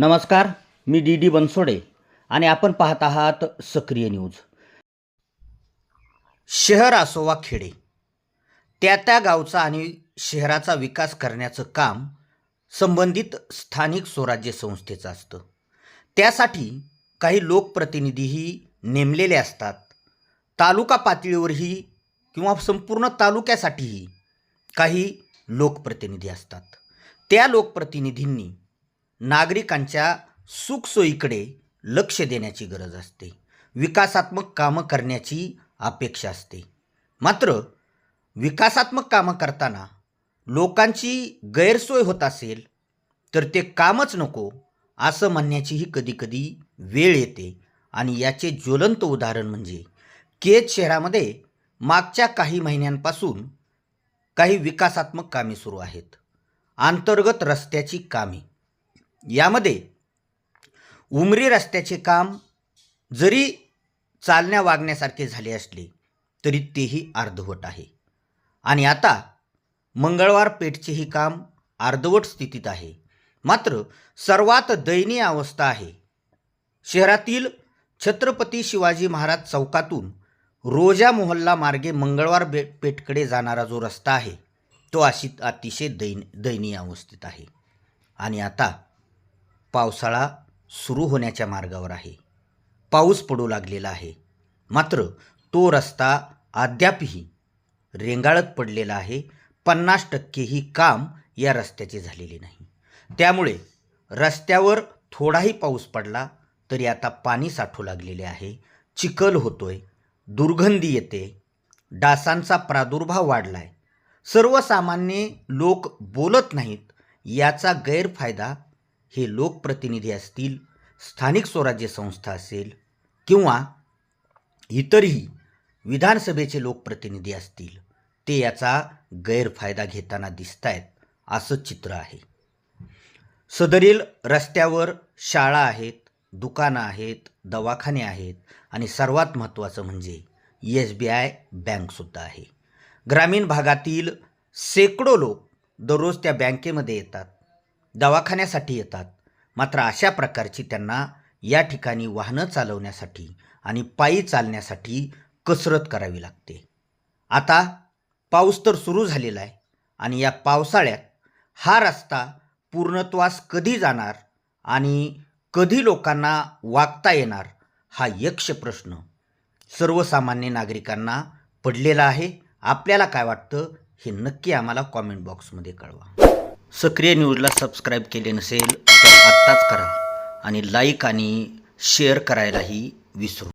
नमस्कार मी D D Bansode आणि आपण पाहत आहात सक्रिय न्यूज. शहर असो वा खेडे त्या त्या गावचा आणि शहराचा विकास करण्याचं काम संबंधित स्थानिक स्वराज्य संस्थेचं असतं. त्यासाठी काही लोकप्रतिनिधीही नेमलेले असतात. तालुका पातळीवरही किंवा संपूर्ण तालुक्यासाठीही काही लोकप्रतिनिधी असतात. त्या लोकप्रतिनिधींनी नागरिकांच्या सुखसोयीकडे लक्ष देण्याची गरज असते. विकासात्मक कामं करण्याची अपेक्षा असते. मात्र विकासात्मक कामं करताना लोकांची गैरसोय होत असेल तर ते कामच नको असं म्हणण्याचीही कधीकधी वेळ येते. आणि याचे ज्वलंत उदाहरण म्हणजे केज शहरामध्ये मागच्या काही महिन्यांपासून काही विकासात्मक कामे सुरू आहेत. अंतर्गत रस्त्याची कामे. यामध्ये उमरी रस्त्याचे काम जरी चालण्या वागण्यासारखे झाले असले तरी तेही अर्धवट आहे. आणि आता मंगळवार पेठचेही काम अर्धवट स्थितीत आहे. मात्र सर्वात दयनीय अवस्था आहे. शहरातील छत्रपती शिवाजी महाराज चौकातून रोजा मोहल्ला मार्गे मंगळवार बे पेठकडे जाणारा जो रस्ता आहे तो अशी अतिशय दैन दयनीय अवस्थेत आहे. आणि आता पावसाळा सुरू होण्याच्या मार्गावर आहे. पाऊस पडू लागलेला आहे. मात्र तो रस्ता अद्यापही रेंगाळत पडलेला आहे. पन्नास टक्केही काम या रस्त्याचे झालेले नाही. त्यामुळे रस्त्यावर थोडाही पाऊस पडला तरी आता पाणी साठू लागलेले आहे. चिखल होतोय. दुर्गंधी येते. डासांचा प्रादुर्भाव वाढलाय. सर्वसामान्य लोक बोलत नाहीत. याचा गैरफायदा हे लोकप्रतिनिधी असतील स्थानिक स्वराज्य संस्था असेल किंवा इतरही विधानसभेचे लोकप्रतिनिधी असतील ते याचा गैरफायदा घेताना दिसत आहेत असं चित्र आहे. सदरील रस्त्यावर शाळा आहेत दुकानं आहेत दवाखाने आहेत आणि सर्वात महत्त्वाचं म्हणजे एस बी आय बँकसुद्धा आहे. ग्रामीण भागातील शेकडो लोक दररोज त्या बँकेमध्ये येतात. दवाखान्यासाठी येतात. मात्र अशा प्रकारची त्यांना या ठिकाणी वाहनं चालवण्यासाठी आणि पायी चालण्यासाठी कसरत करावी लागते. आता पाऊस तर सुरू झालेला आहे आणि या पावसाळ्यात हा रस्ता पूर्णत्वास कधी जाणार आणि कधी लोकांना वागता येणार हा यक्ष प्रश्न सर्वसामान्य नागरिकांना पडलेला आहे. आपल्याला काय वाटतं हे नक्की आम्हाला कॉमेंट बॉक्समध्ये कळवा. सक्रिय न्यूजला सबस्क्राईब केले नसेल तर आत्ताच करा आणि लाईक आणि शेअर करायलाही विसरू